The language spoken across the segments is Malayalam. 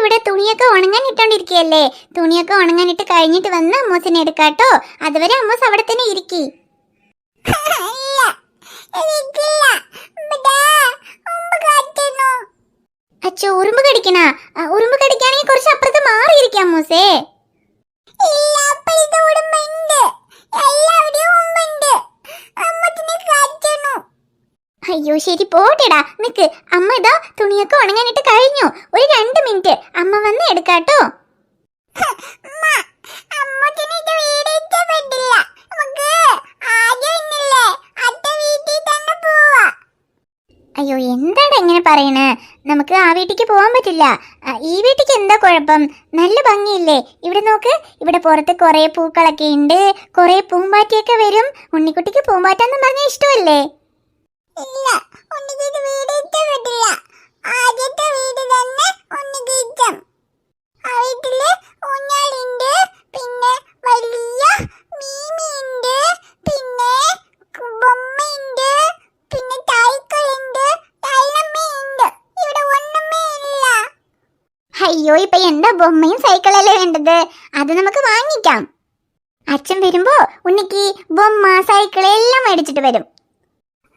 ഇവിടെ തുണിയൊക്കെ ഉണങ്ങാൻ ഇട്ടോണ്ടിരിക്കുകയല്ലേ തുണിയൊക്കെ ഉണങ്ങാനിട്ട് കഴിഞ്ഞിട്ട് വന്ന് അമ്മൂസിനെ എടുക്കാട്ടോ. അതുവരെ അമ്മൂസ് അവിടെ തന്നെ ഇരിക്കി. അച്ഛോ ഉറുമ്പ് കടിക്കണ? ഉറുമ്പ് കടിക്കാണെങ്കിൽ കുറച്ച് അപ്പുറത്ത് മാറിയിരിക്കാം അമ്മൂസേ. ശരി പോട്ടെടാ. നിക്ക്. അമ്മ ഇതാ തുണിയൊക്കെ ഉണങ്ങാനിട്ട് കഴിഞ്ഞു. ഒരു രണ്ട് മിനിറ്റ്. അമ്മ വന്ന് എടുക്കാട്ടോ. അയ്യോ എന്താടാ ഇങ്ങനെ പറയണേ? നമുക്ക് ആ വീട്ടിക്ക് പോകാൻ പറ്റില്ല. ഈ വീട്ടിക്ക് എന്താ കുഴപ്പം? നല്ല ഭംഗിയില്ലേ? ഇവിടെ നോക്ക്. ഇവിടെ പുറത്ത് കുറേ പൂക്കളൊക്കെ ഉണ്ട്. കുറേ പൂമ്പാറ്റയൊക്കെ വരും. ഉണ്ണിക്കുട്ടിക്ക് പൂമ്പാറ്റെന്ന് പറഞ്ഞാൽ ഇഷ്ടമല്ലേ? ഇല്ല. ഉണ്ണിക്ക് വീട് ഇഷ്ടപ്പെട്ടില്ല ആദ്യത്തെ വീട് തന്നെ ഉണ്ണിക്ക് ആ വീട്ടിൽ ഊഞ്ഞാലുണ്ട് പിന്നെ വലിയ മീമിയുണ്ട് പിന്നെ ബൊമ്മയുണ്ട് പിന്നെ തായ്ക്കളുണ്ട് തലമ്മയുണ്ട് ഇവിടെ ഒന്നുമേ ഇല്ല. അയ്യോ ഇപ്പൊ എന്താ ബൊമ്മയും സൈക്കിളല്ലേ വേണ്ടത്? അത് നമുക്ക് വാങ്ങിക്കാം. അച്ഛൻ വരുമ്പോ ഉണ്ണിക്ക് ബൊമ്മ സൈക്കിൾ എല്ലാം മേടിച്ചിട്ട് വരും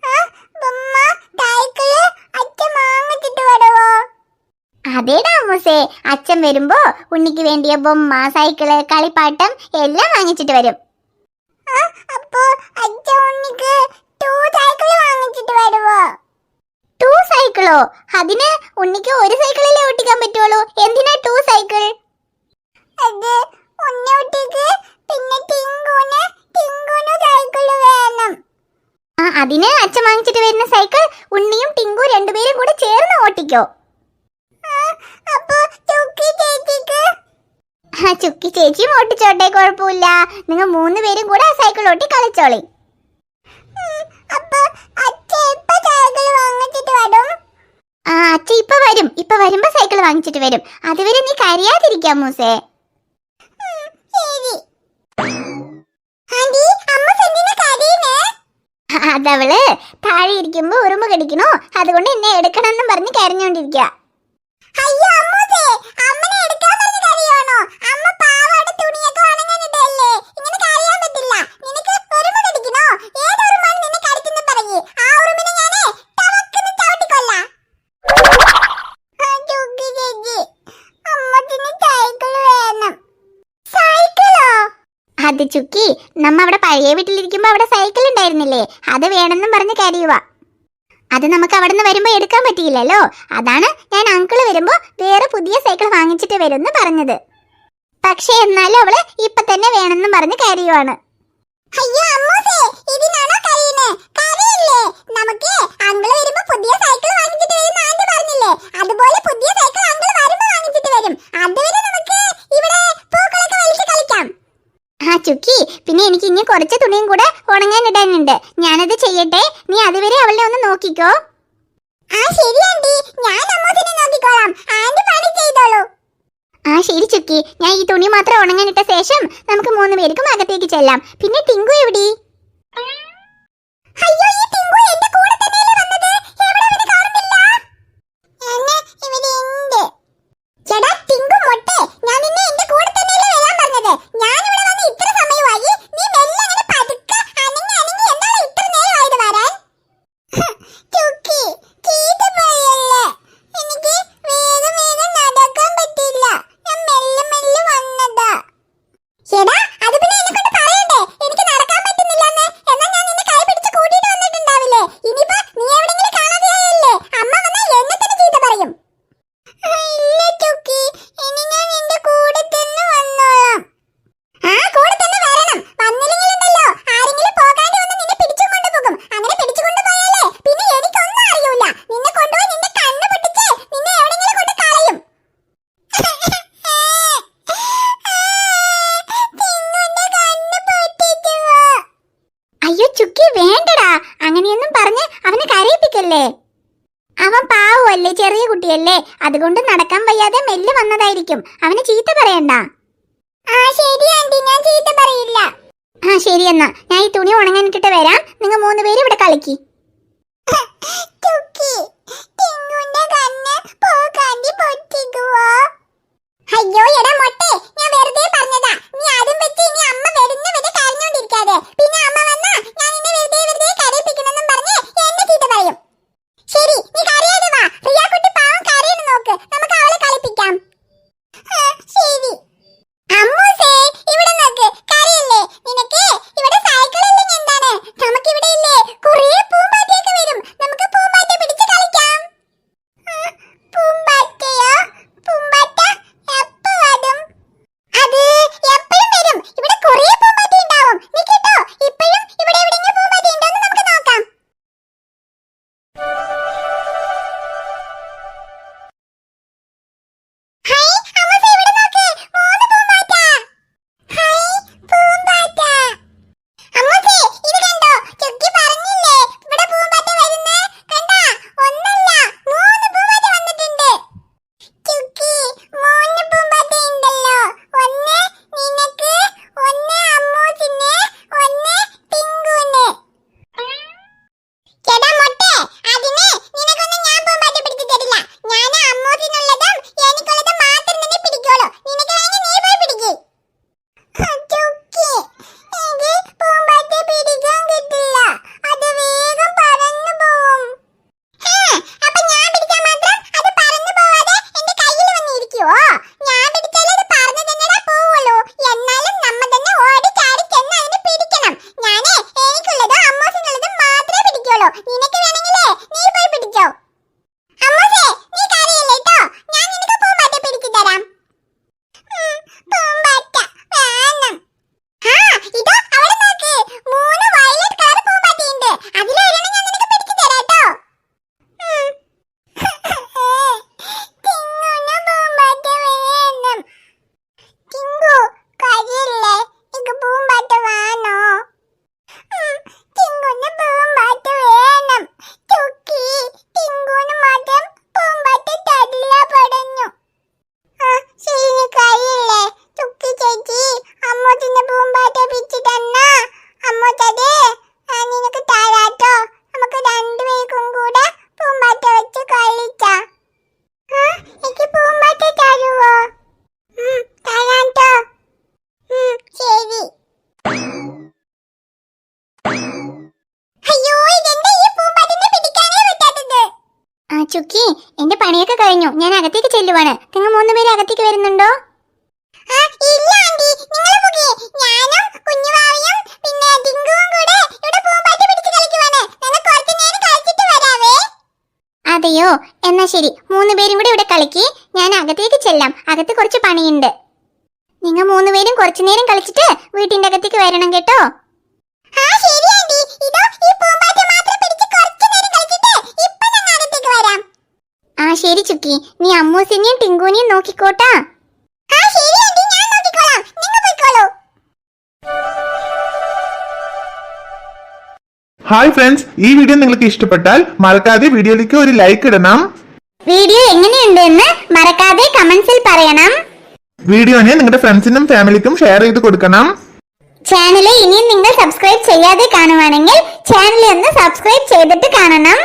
ആ, ബൊമ്മ സൈക്കിൾ അച്ഛൻ വാങ്ങിച്ചിട്ട് വരുവോ അതേടാ അമ്മൂസേ. അച്ഛൻ വരുമ്പോ ഉണ്ണിക്ക് വേണ്ടിയ ബൊമ്മ സൈക്കിൾ കളിപ്പാട്ടം എല്ലാം വാങ്ങിച്ചിട്ട് വരും. ആ, അച്ഛൻ ഉണ്ണിക്ക് ടൂ സൈക്കിൾ വാങ്ങിച്ചിട്ട് വരുവോ? ടൂ സൈക്കിളോ അതിന് ഉണ്ണിക്ക് ഒരു സൈക്കിളല്ലേ ഓട്ടിക്കാൻ പറ്റുള്ളൂ? എന്തിനാ ടൂ സൈക്കിൾ അത് ഉണ്ണൂട്ടിക്ക് പിന്നെ ടിങ്കൂന് ടിങ്കൂന് സൈക്കിൾ വേണം. അതിന് അച്ഛൻ വാങ്ങിച്ചിട്ട് വരുന്ന സൈക്കിൾ ഉണ്ണിയും ടിങ്കു രണ്ടുപേരും കൂടെ ചേർന്ന് ഓട്ടിക്കോ. ചുക്കി ചേച്ചിയും ഓട്ടിച്ചോട്ടെ കുഴപ്പമില്ല. നിങ്ങൾ മൂന്ന് പേരും കൂടെ ആ സൈക്കിൾ ഓട്ടി കളിച്ചോളി. ആ അച്ഛൻ ഇപ്പൊ വരും. ഇപ്പൊ വരുമ്പോ സൈക്കിൾ വാങ്ങിച്ചിട്ട് വരും. അതുവരെ നീ കരയാതിരിക്കാം മൂസേ ഉം, ശരി ആന്റി അമ്മ എന്തിനാ കരയുന്നേ അതവൾ താഴെ ഇരിക്കുമ്പോ ഉറുമ്പ് കടിക്കണോ അതുകൊണ്ട് എന്നെ എടുക്കണമെന്നും പറഞ്ഞ് കരഞ്ഞോണ്ടിരിക്കുക അത് ചുക്കി നമ്മ അവിടെ പഴയ വീട്ടിലിരിക്കുമ്പോ അവിടെ സൈക്കിൾ ഉണ്ടായിരുന്നില്ലേ? അത് വേണമെന്നും പറഞ്ഞ് കരയുക അത് നമുക്ക് അവിടെ നിന്ന് വരുമ്പോ എടുക്കാൻ പറ്റിയില്ലല്ലോ. അതാണ് ഞാൻ അങ്കിൾ വരുമ്പോ വേറെ പുതിയ സൈക്കിൾ വാങ്ങിച്ചിട്ട് വരുമെന്ന് പറഞ്ഞത്. പക്ഷെ എന്നാലും അവൾ ഇപ്പൊ തന്നെ വേണമെന്നും പറഞ്ഞ് കരയുവാണ്. അയ്യോ അമ്മൂസേ ഇതിനാണോ കരയുന്നേ കരയില്ലേ നമുക്ക് അങ്കിൾ വരുമ്പോ പുതിയ സൈക്കിൾ വാങ്ങിച്ചിട്ട് വരും ആന്റി പറഞ്ഞില്ലേ അതുപോലെ പുതിയ സൈക്കിൾ അങ്കിൾ വരുമ്പോ വാങ്ങിച്ചിട്ട് വരും അതുവരെ നമുക്ക് ഇവിടെ പൂക്കളൊക്കെ വലിച്ച് കളിക്കാം ആ ചുക്കി പിന്നെ എനിക്ക് ഇനി കുറച്ച് തുണിയും കൂടെ ഉണങ്ങാൻ ഇടാനുണ്ട്. ഞാനത് ചെയ്യട്ടെ. നീ അതുവരെ അവളെ ഒന്ന് നോക്കിക്കോ. ആ ശരി ആന്റി. ഞാൻ നോക്കിക്കോളാം. ചെയ്തോളൂ. ആ ശരി ചുക്കി. ഞാൻ ഈ തുണി മാത്രം ഉണങ്ങാനിട്ട ശേഷം നമുക്ക് മൂന്ന് പേർക്കും അകത്തേക്ക് ചെല്ലാം. പിന്നെ ടിങ്കു എവിടെ? അയ്യോ ഈ ഇല്ലല്ലേ അതുകൊണ്ട് നടക്കാൻ വയ്യാതെ മെല്ല് വന്നതായിരിക്കും. അവന് ചീത്ത പറയണ്ട. ശരി ആന്റി ഞാൻ ചീത്ത പറയില്ല. ആ ശരി എന്നാ. ഞാൻ ഈ തുണി ഉണങ്ങാൻ ഇട്ടിട്ട് വരാം. നിങ്ങൾ മൂന്ന് പേര് ഇവിടെ കളിക്കി. അയ്യോ എടാ മൊട്ടേ. ഞാൻ വെറുതെ പറഞ്ഞതാ. നീ ആദ്യം വെച്ച് ഇനി അമ്മ വരുന്ന വരെ കരഞ്ഞോണ്ടിരിക്കാതെ. നിങ്ങൾ എന്റെ പണിയൊക്കെ കഴിഞ്ഞു. ഞാൻ അകത്തേക്ക് ചെല്ലുവാണ്. നിങ്ങൾ മൂന്ന് പേര് അകത്തേക്ക് വരുന്നുണ്ടോ? അതെയോ? എന്നാ ശരി. മൂന്ന് പേരും കൂടെ ഇവിടെ കളിക്ക്. ഞാൻ അകത്തേക്ക് ചെല്ലാം. അകത്ത് കുറച്ച് പണിയുണ്ട്. നിങ്ങൾ മൂന്ന് പേരും കുറച്ചു നേരം കളിച്ചിട്ട് വീട്ടിന്റെ അകത്തേക്ക് വരണം കേട്ടോ. ആ ശരി ആന്റി. ഇതോ ഈ ശരി ചുക്കി. നീ അമ്മൂസിനെയും ടിങ്കൂനെയും നോക്കിക്കോട്ടാ. ഹായ് ഫ്രണ്ട്സ് ഈ വീഡിയോ നിങ്ങൾക്ക് ഇഷ്ടപ്പെട്ടാൽ മറക്കാതെ വീഡിയോയിലേക്ക് ഒരു ലൈക്ക് ഇടണം. വീഡിയോ എങ്ങനെയുണ്ടെന്ന് മറക്കാതെ കമന്റ്സിൽ പറയണം. വീഡിയോനെ നിങ്ങളുടെ ഫ്രണ്ട്സിനും ഫാമിലിക്കും ഷെയർ ചെയ്ത് കൊടുക്കണം. ചാനൽ ഇനിയും നിങ്ങൾ സബ്സ്ക്രൈബ് ചെയ്യാതെ കാണുവാണെങ്കിൽ ചാനൽ ഒന്ന് സബ്സ്ക്രൈബ് ചെയ്തിട്ട് കാണണം.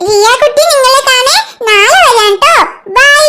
റിയ കുട്ടി നിങ്ങളെ കാണാൻ നാളെ വരാം കേട്ടോ ബൈ